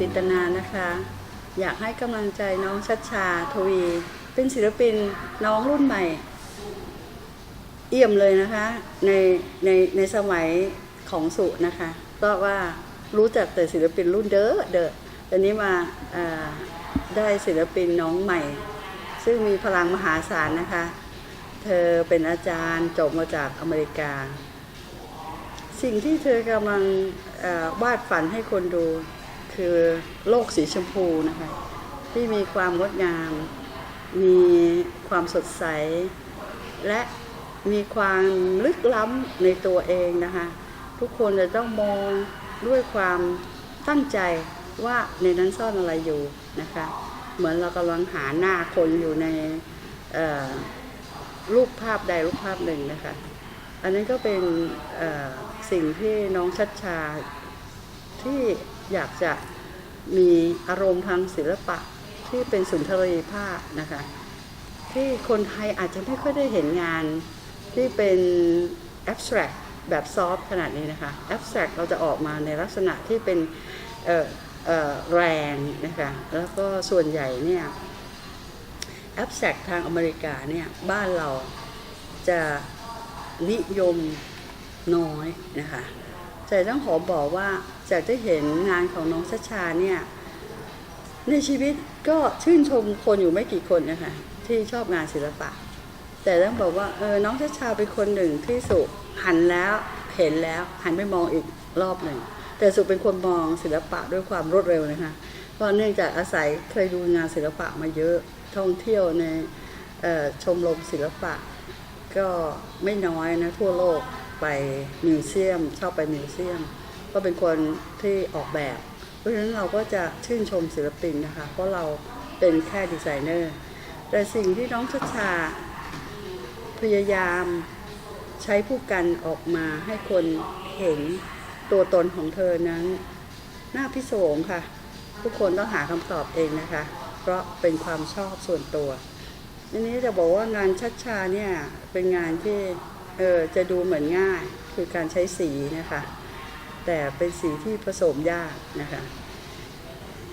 จิตนานะคะ อยากให้กำลังใจน้องชัดชาทวี เป็นศิลปินน้องรุ่นใหม่ เอี่ยมเลยนะคะ ในในในสมัยของสุนะคะก็ว่ารู้จักแต่ศิลปินรุ่นเด้อเด้อตอนนี้มาาได้ศิลปินน้องใหม่ ซึ่งมีพลังมหาศาลนะคะ เธอเป็นอาจารย์จบมาจากอเมริกา สิ่งที่เธอกำลังวาดฝันให้คนดู คือโลกสีชมพูนะคะ ที่มีความงดงาม มีความสดใส และมีความลึกล้ำในตัวเองนะคะ ทุกคนจะต้องมองด้วยความตั้งใจว่าในนั้นซ่อนอะไรอยู่นะคะ เหมือนเรากำลังหาหน้าคนอยู่ในรูปภาพใดรูปภาพหนึ่งนะคะ อันนี้ก็เป็นสิ่งที่น้องชัดชาที่ อยากจะมีอารมณ์ทางศิลปะที่เป็นสุนทรีภาพนะคะ ที่คนไทยอาจจะไม่ค่อยได้เห็นงานที่เป็น abstract แบบซอฟขนาดนี้นะคะ abstract เราจะออกมาในลักษณะที่เป็นแรงนะคะแล้วก็ส่วนใหญ่เนี่ย abstract ทางอเมริกาเนี่ยบ้านเราจะนิยมน้อยนะคะแต่ต้องขอบอกว่า จากที่เห็นงานของน้องชัชาเนี่ยในชีวิตก็ชื่นชมคนอยู่ไม่กี่คนนะคะที่ชอบงานศิลปะ แต่ต้องบอกว่าเออน้องชัชาเป็นคนหนึ่งที่สุหันแล้วเห็นแล้วหันไปมองอีกรอบหนึ่งแต่สุเป็นคนมองศิลปะด้วยความรวดเร็วนะคะเพราะเนื่องจากอาศัยเคยดูงานศิลปะมาเยอะท่องเที่ยวในชมรมศิลปะ ก็ไม่น้อยนะทั่วโลกไปมิวเซียมชอบไปมิวเซียม ก็เป็นคนที่ออกแบบ เพราะฉะนั้นเราก็จะชื่นชมศิลปินนะคะ เพราะเราเป็นแค่ดีไซเนอร์ แต่สิ่งที่น้องชัชชา พยายามใช้ผู้กันออกมาให้คนเห็นตัวตนของเธอนั้นน่าพิศวงค่ะ ทุกคนต้องหาคำตอบเองนะคะ เพราะเป็นความชอบส่วนตัวทีนี้จะบอกว่างานชัดชาเนี่ยเป็นงานที่เออจะดูเหมือนง่ายคือการใช้สีนะคะ แต่เป็นสีที่ผสมยากนะคะ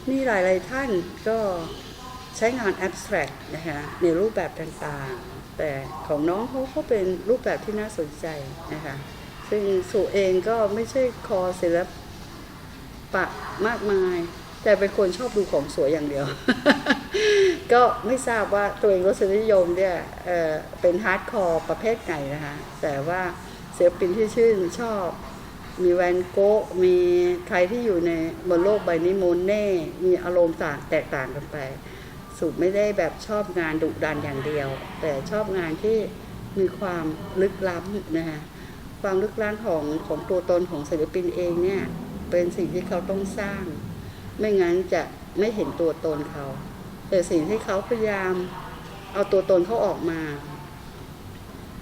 มีหลายๆท่านก็ใช้งาน abstract นะคะในรูปแบบต่างๆ แต่ของน้องเขาก็เป็นรูปแบบที่น่าสนใจนะคะซึ่งสุเองก็ไม่ใช่คอศิลปะมากมาย แต่เป็นคนชอบดูของสวยอย่างเดียว ก็ไม่ทราบว่าตัวเองรสนิยมเนี่ยเออเป็นฮาร์ดคอร์ประเภทไหนนะคะแต่ว่าศิลปินที่ชื่นชอบ มีแวนโกะมีใครที่อยู่ในบนโลกใบนี้โมเน่มีอารมณ์ต่างแตกต่างกันไป สุไม่ได้แบบชอบงานดุดันอย่างเดียว แต่ชอบงานที่มีความลึกล้ำนะคะความลึกล้ำของของตัวตนของศิลปินเองเนี่ย เป็นสิ่งที่เขาต้องสร้าง ไม่งั้นจะไม่เห็นตัวตนเขา แต่สิ่งที่เขาพยายามเอาตัวตนเขาออกมา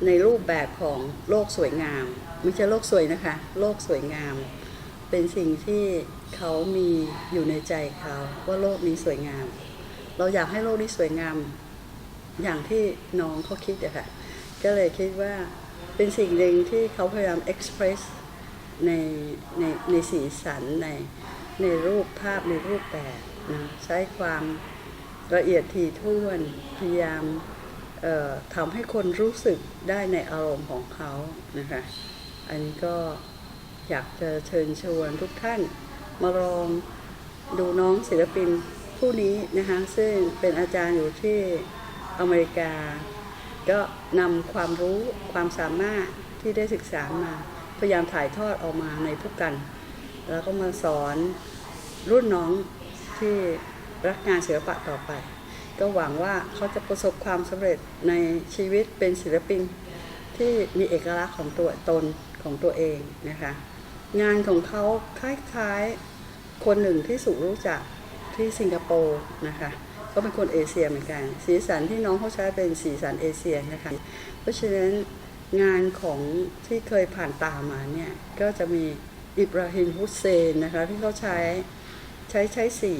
ในรูปแบบของโลกสวยงาม ไม่ใช่โลกสวยนะคะ โลกสวยงาม เป็นสิ่งที่เขามีอยู่ในใจเขาว่าโลกนี้สวยงาม เราอยากให้โลกนี้สวยงาม อย่างที่น้องเขาคิดอะค่ะก็เลยคิดว่าเป็นสิ่งหนึ่งที่เขาพยายาม express ในในในสีสันในในรูปภาพในรูปแบบนะใช้ความละเอียดถี่ถ้วนพยายาม ทำให้คนรู้สึกได้ในอารมณ์ของเขานะคะ อันนี้ก็อยากจะเชิญชวนทุกท่านมาลองดูน้องศิลปินผู้นี้นะคะ ซึ่งเป็นอาจารย์อยู่ที่อเมริกา ก็นำความรู้ความสามารถที่ได้ศึกษามา พยายามถ่ายทอดออกมาในผู้กัน แล้วก็มาสอนรุ่นน้องที่รักงานศิลปะต่อไป ก็หวังว่าเขาจะประสบความสำเร็จในชีวิตเป็นศิลปินที่มีเอกลักษณ์ของตัวตนของตัวเองนะคะ งานของเขาคล้ายๆคนหนึ่งที่สุรู้จักที่สิงคโปร์นะคะก็เป็นคนเอเชียเหมือนกัน สีสันที่น้องเขาใช้เป็นสีสันเอเชียนะคะ เพราะฉะนั้นงานของที่เคยผ่านตามาเนี่ย ก็จะมีอิบราฮิมฮุสเซนนะคะ ที่เขาใช้ ใช้ใช้สี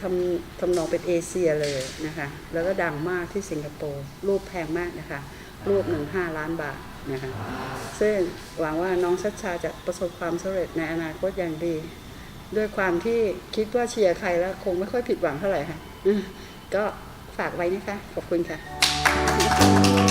ทำทำนองเป็นเอเชียเลยนะคะ แล้วก็ดังมากที่สิงคโปร์รูปแพงมากนะคะ รูปหนึ่งห้าล้านบาทนะคะซึ่งหวังว่าน้องชัชชาจะประสบความสำเร็จในอนาคตอย่างดี ด้วยความที่คิดว่าเชียร์ใครแล้วคงไม่ค่อยผิดหวังเท่าไหร่ค่ะ ก็ฝากไว้นะคะ ขอบคุณค่ะ